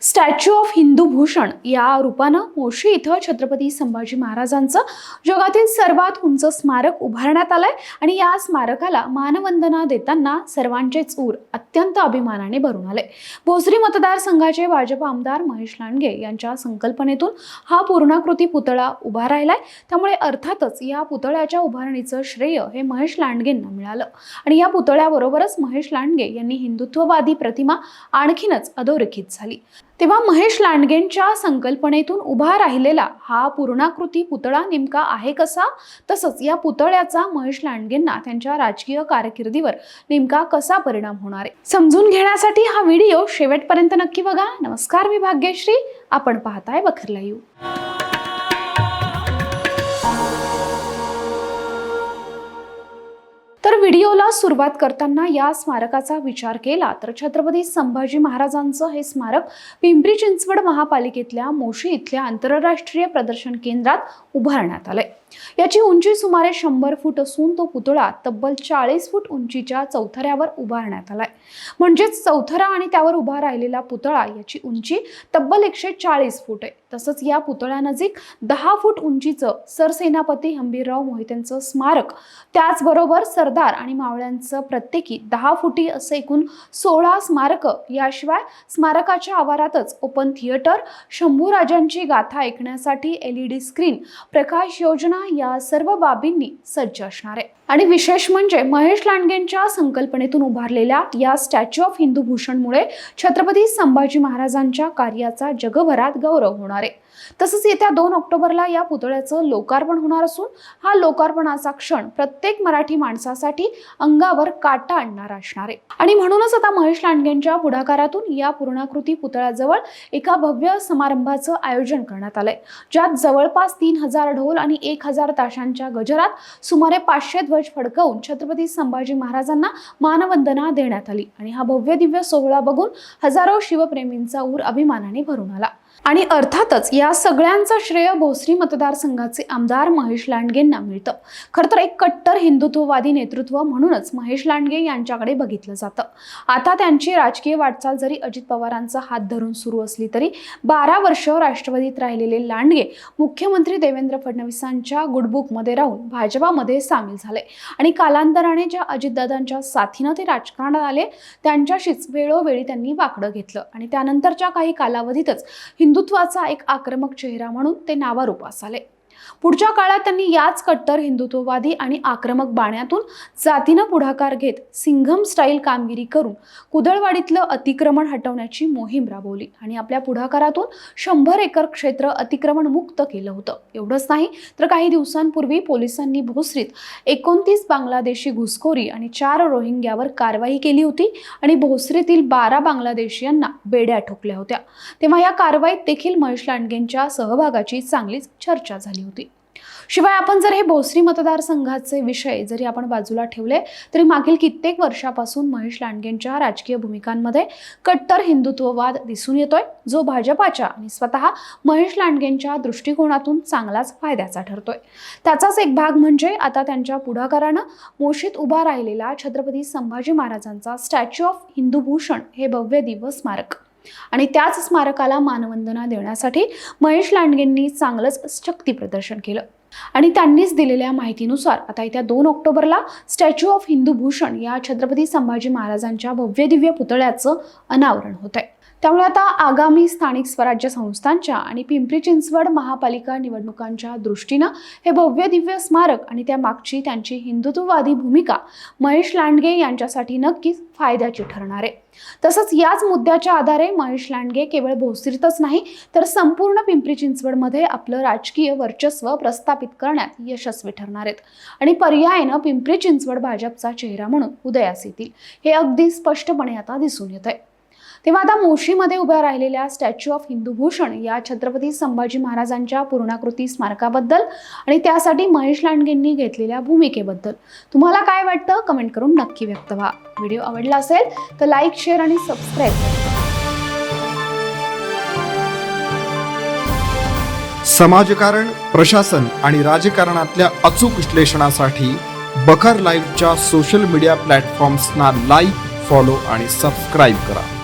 Statue of Hindu Bhushan या रूपानं मोशी इथं छत्रपती संभाजी महाराजांचं जगातील सर्वात उंच स्मारक उभारण्यात आलंय. आणि या स्मारकाला मानवंदना देताना सर्वांचेच ऊर अत्यंत अभिमानाने भरून आले. भोसरी मतदारसंघाचे भाजप आमदार महेश लांडगे यांच्या संकल्पनेतून हा पूर्णाकृती पुतळा उभा राहिलाय. त्यामुळे अर्थातच या पुतळ्याच्या उभारणीचं श्रेय हे महेश लांडगेंना मिळालं. आणि या पुतळ्याबरोबरच महेश लांडगे यांनी हिंदुत्ववादी प्रतिमा आणखीनच अधोरेखित झाली. तेव्हा महेश लांडगेंच्या संकल्पनेतून उभा राहिलेला हा पूर्णाकृती पुतळा नेमका आहे कसा? तसंच या पुतळ्याचा महेश लांडगेंना त्यांच्या राजकीय कारकिर्दीवर नेमका कसा परिणाम होणार आहे? समजून घेण्यासाठी हा व्हिडिओ शेवटपर्यंत नक्की बघा. नमस्कार मी भाग्यश्री. आपण पाहताय बखरला येऊ व्हिडिओला सुरुवात करताना या स्मारकाचा विचार केला तर छत्रपती संभाजी महाराजांचं हे स्मारक पिंपरी चिंचवड महापालिकेतल्या मोशी इथल्या आंतरराष्ट्रीय प्रदर्शन केंद्रात उभारण्यात आलंय. याची उंची सुमारे शंभर फूट असून तो पुतळा तब्बल चाळीस फूट उंचीच्या चौथऱ्यावर उभारण्यात आलाय. म्हणजेच चौथरा आणि त्यावर उभा राहिलेला पुतळा याची उंची तब्बल एकशे चाळीस फूट आहे. तसंच या पुतळ्यानजीक दहा फूट उंचीचं सरसेनापती हंबीरराव मोहितेंचं स्मारक त्याचबरोबर सरदार आणि मावळ्यांचं प्रत्येकी दहा फुटी असं एकूण सोळा स्मारकं याशिवाय स्मारकाच्या आवारातच ओपन थिएटर शंभूराजांची गाथा ऐकण्यासाठी एलईडी स्क्रीन प्रकाश योजना या सर्व बाबींनी सज्ज असणार आहे. आणि विशेष म्हणजे महेश लांडगेंच्या संकल्पनेतून उभारलेल्या या स्टॅच्यू ऑफ हिंदू भूषणमुळे छत्रपती संभाजी महाराजांच्या कार्याचा जगभरात गौरव होणार आहे. तसंच येत्या दोन ऑक्टोबरला या पुतळ्याचं लोकार्पण होणार असून हा लोकार्पणाचा क्षण प्रत्येक मराठी माणसासाठी अंगावर काटा आणणारा असणार आहे. आणि म्हणूनच आता महेश लांडगेंच्या पुढाकारातून या पूर्णाकृती पुतळ्याजवळ एका भव्य समारंभाचं आयोजन करण्यात आलंय. ज्यात जवळपास तीन हजार ढोल आणि एक हजार ताशांच्या गजरात सुमारे पाचशे ध्वज फडकवून छत्रपती संभाजी महाराजांना मानवंदना देण्यात आली. आणि हा भव्य दिव्य सोहळा बघून हजारो शिवप्रेमींचा ऊर अभिमानाने भरून आला. आणि अर्थातच या सगळ्यांचं श्रेय भोसरी मतदारसंघाचे आमदार महेश लांडगेंना मिळतं. खरं तर एक कट्टर हिंदुत्ववादी नेतृत्व म्हणूनच महेश लांडगे यांच्याकडे बघितलं जातं. आता त्यांची राजकीय वाटचाल जरी अजित पवारांचा हात धरून सुरू असली तरी बारा वर्ष राष्ट्रवादीत राहिलेले लांडगे मुख्यमंत्री देवेंद्र फडणवीसांच्या गुडबुकमध्ये राहून भाजपामध्ये सामील झाले. आणि कालांतराने ज्या अजितदादांच्या साथीनं ते राजकारणात आले त्यांच्याशीच वेळोवेळी त्यांनी वाकडं घेतलं. आणि त्यानंतरच्या काही कालावधीतच हिंदुत्वाचा एक आक्रमक चेहरा म्हणून ते नावारूपास आले पुढच्या काळात त्यांनी याच कट्टर हिंदुत्ववादी आणि आक्रमक बाण्यातून जातीनं पुढाकार घेत सिंघम स्टाईल कामगिरी करून कुदळवाडीतलं अतिक्रमण हटवण्याची मोहीम राबवली आणि आपल्या पुढाकारातून शंभर एकर क्षेत्र अतिक्रमण मुक्त केलं होतं. एवढंच नाही तर काही दिवसांपूर्वी पोलिसांनी भोसरीत एकोणतीस बांगलादेशी घुसखोरी आणि चार रोहिंग्यावर कारवाई केली होती आणि भोसरीतील बारा बांगलादेशीयांना बेड्या ठोकल्या होत्या. तेव्हा या कारवाईत देखील महेश लांडगेंच्या सहभागाची चांगलीच चर्चा झाली. होती. शिवाय आपण जर हे भोसरी मतदारसंघाचे विषय जरी आपण बाजूला ठेवले तरी मागील कित्येक वर्षापासून महेश लांडगेंच्या राजकीय भूमिकांमध्ये कट्टर हिंदुत्ववाद दिसून येतोय जो भाजपाच्या आणि स्वतः महेश लांडगेंच्या दृष्टिकोनातून चांगलाच फायद्याचा ठरतोय. त्याचाच एक भाग म्हणजे आता त्यांच्या पुढाकारानं मोशीत उभा राहिलेला छत्रपती संभाजी महाराजांचा स्टॅच्यू ऑफ हिंदू भूषण हे भव्य दिवस स्मारक. आणि त्याच स्मारकाला मानवंदना देण्यासाठी महेश लांडगेंनी चांगलंच शक्ती प्रदर्शन केलं. आणि त्यांनीच दिलेल्या माहितीनुसार आता येत्या दोन ऑक्टोबरला स्टॅच्यू ऑफ हिंदू भूषण या छत्रपती संभाजी महाराजांच्या भव्य दिव्य पुतळ्याचं अनावरण होत आहे त्यामुळे आता आगामी स्थानिक स्वराज्य संस्थांच्या आणि पिंपरी चिंचवड महापालिका निवडणुकांच्या दृष्टीनं हे भव्य दिव्य स्मारक आणि त्या मागची त्यांची हिंदुत्ववादी भूमिका महेश लांडगे यांच्यासाठी नक्कीच फायद्याची ठरणार आहे. तसंच याच मुद्द्याच्या आधारे महेश लांडगे केवळ भोसरीतच नाही तर संपूर्ण पिंपरी चिंचवडमध्ये आपलं राजकीय वर्चस्व प्रस्थापित करण्यात यशस्वी ठरणार आहेत. आणि पर्यायानं पिंपरी चिंचवड भाजपचा चेहरा म्हणून उदयास येतील हे अगदी स्पष्टपणे आता दिसून येत आहे तेव्हा आता मोशीमध्ये उभ्या राहिलेल्या स्टॅच्यू ऑफ हिंदू भूषण या छत्रपती संभाजी महाराजांच्या पूर्णाकृती स्मारकाबद्दल आणि त्यासाठी महेश लांडगेंनी घेतलेल्या भूमिकेबद्दल. तुम्हाला काय वाटतं? कमेंट करून नक्की व्यक्त व्हा. व्हिडिओ आवडला असेल तर लाईक शेअर आणि सबस्क्राईब समाजकारण प्रशासन आणि राजकारणातल्या अचूक विश्लेषणासाठी बखर लाईव्हच्या सोशल मीडिया प्लॅटफॉर्म्सना लाईक फॉलो आणि सबस्क्राईब करा.